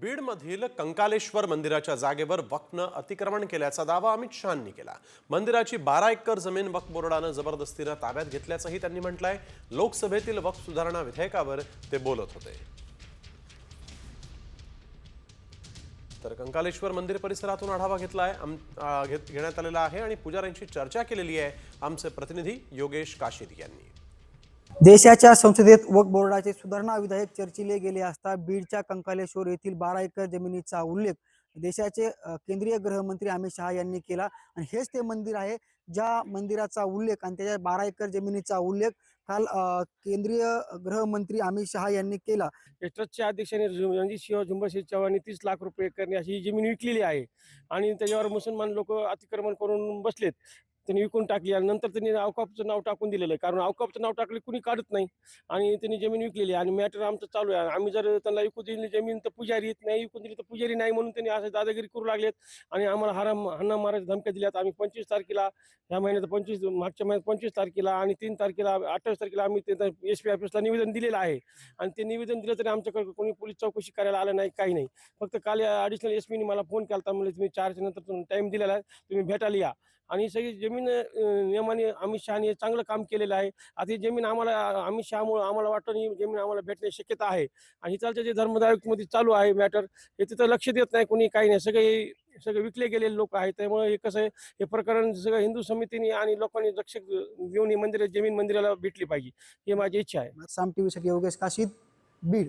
बीडमधील कंकालेश्वर मंदिराच्या जागेवर वक्फनं अतिक्रमण केल्याचा दावा अमित शहांनी केला. मंदिराची बारा एकर जमीन वक्फ बोर्डानं जबरदस्तीनं ताब्यात घेतल्याचंही त्यांनी म्हटलंय. लोकसभेतील वक्फ सुधारणा विधेयकावर ते बोलत होते. तर कंकालेश्वर मंदिर परिसरातून आढावा घेतलाय. आम- घेत- घेण्यात आलेला आहे आणि पुजाऱ्यांशी चर्चा केलेली आहे. आमचे प्रतिनिधी योगेश काशीद यांनी. देशाच्या संसदेत व बोर्डाचे सुधारणा विधेयक चर्चिले गेले असता बीडच्या कंकालेश्वर येथील बारा एकर जमिनीचा उल्लेख देशाचे केंद्रीय गृहमंत्री अमित शहा यांनी केला. आणि हेच ते मंदिर आहे ज्या मंदिराचा उल्लेख आणि त्याच्या बारा एकर जमिनीचा उल्लेख काल केंद्रीय गृहमंत्री अमित शहा यांनी केला. या ट्रस्टच्या अध्यक्षाने झु- रणजित सिंह तीस लाख रुपये करणे अशी जमीन विकलेली आहे. आणि त्याच्यावर मुसलमान लोक अतिक्रमण करून बसलेत. त्यांनी विकून टाकली आणि नंतर त्यांनी अवकापचं नाव टाकून दिलेलं. आहे कारण अवकापचं नाव टाकले कुणी काढत नाही. आणि त्यांनी जमीन विकलेली आणि मॅटर आमचं चालू आहे. आम्ही जर त्यांना विकून दिली जमीन तर पुजारी येत नाही विकून दिली तर पुजारी नाही म्हणून त्यांनी असं दादागिरी करू लागलेत. आणि आम्हाला हराम हन्ना मारायच्या धमक्या दिल्यात. आम्ही पंचवीस तारखेला ह्या महिन्यात पंचवीस मागच्या महिन्यात पंचवीस तारखेला आणि तीन तारखेला अठ्ठावीस तारखेला आम्ही ते एस पी ऑफिसला निवेदन दिलेलं आहे. आणि ते निवेदन दिलं तरी आमच्याकडे कोणी पोलीस चौकशी करायला आलं नाही काही नाही. फक्त काल ॲडिशनल एस पीने मला फोन केला म्हणजे तुम्ही चारच्या नंतर टाईम दिलेला आहे. तुम्ही भेटायला या. आणि सगळी जमीन नियमाने अमित शहाने चांगलं काम केलेलं आहे. आता ही जमीन आम्हाला अमित शहामुळे आम्हाला वाटतं ही जमीन आम्हाला भेटण्याची शक्यता आहे. आणि इथलच्या जे धर्मदायकमध्ये चालू आहे मॅटर हे तिथं लक्ष देत नाही कोणी काही नाही. सगळे सगळे विकले गेलेले लोक आहेत. त्यामुळे हे कसं आहे हे प्रकरण सगळं हिंदू समितीने आणि लोकांनी लक्ष देऊन ही मंदिर जमीन मंदिराला भेटली पाहिजे. ही माझी इच्छा आहे. साम टीव्हीसाठी योगेश काशीद बीड.